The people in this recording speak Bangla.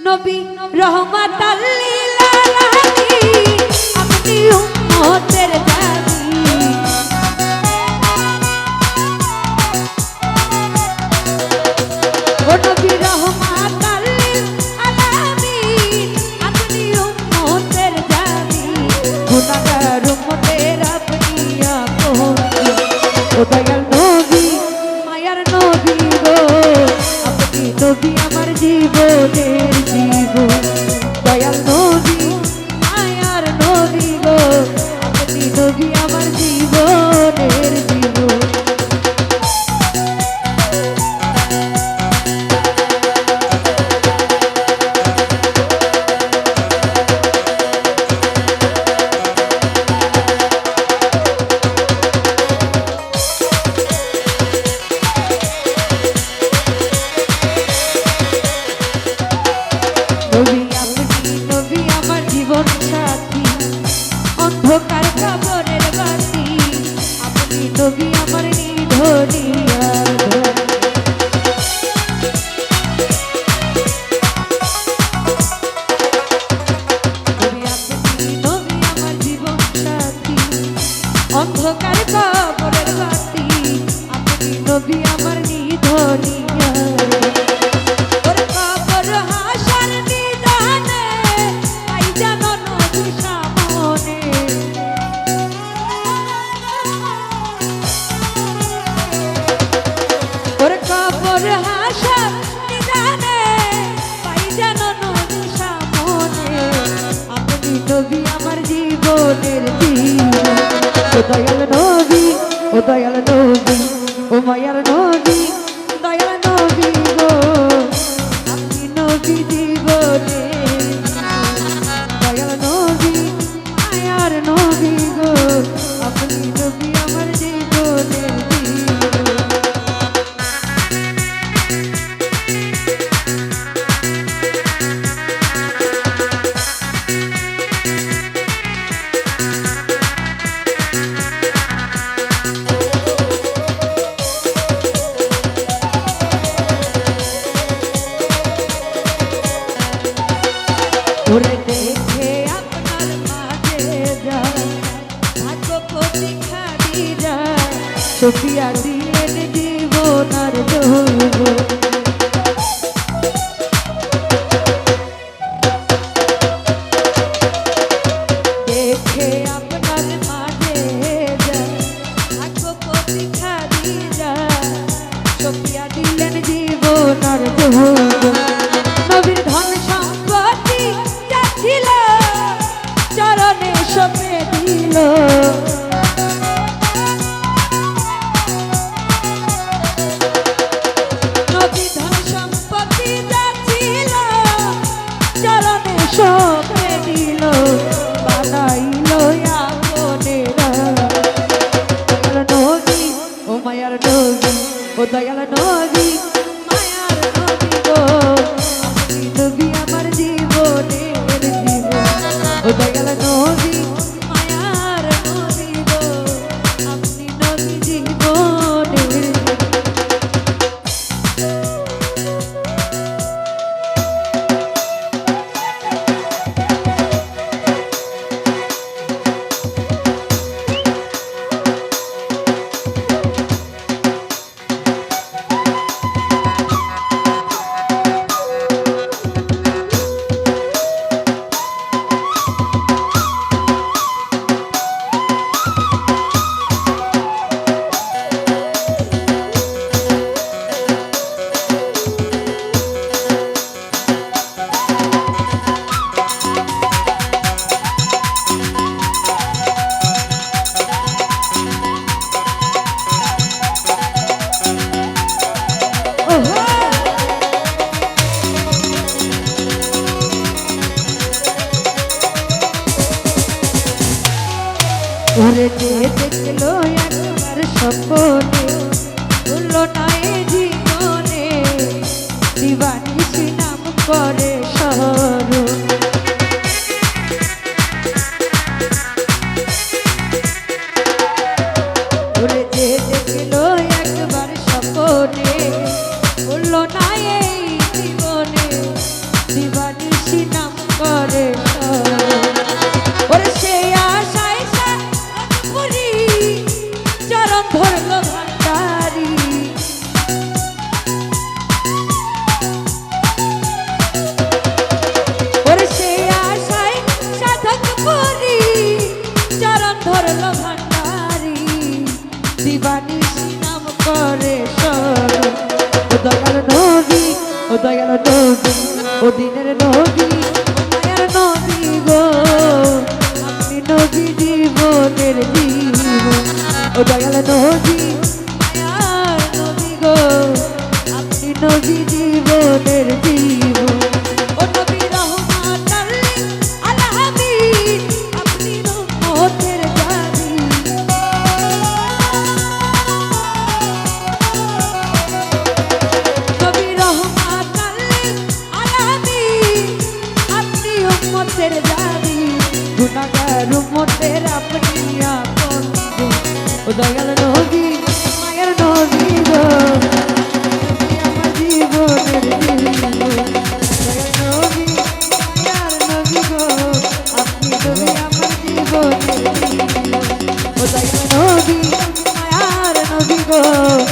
নবী রহমাতাল্লিল আলামিন আপনি উম্মতের নবী আমার জীবনের দিন। ও দয়াল নবী ও দয়াল সোনার যৌব দেখে আপনার মাঝে থাকব প্রতীক্ষা দিয়ে যা সপিয়া দিলেন জীবনার যৌব নবীর ধন সম্পত্তি যা ছিল, চরণে সপে দিল। ওরে যে দেখল একবার সপনে ভুলো না জীবনে দিবানি নাম করে শহর। শিবানী নাম করে ও দয়াল নদী ও দয়াল নদী ও দিনের নদী মায়ার নদী দয়াল নদী গুনাহগার উম্মতের আপনি আপন দয়াল নবী মায়ের জীবনের জীবন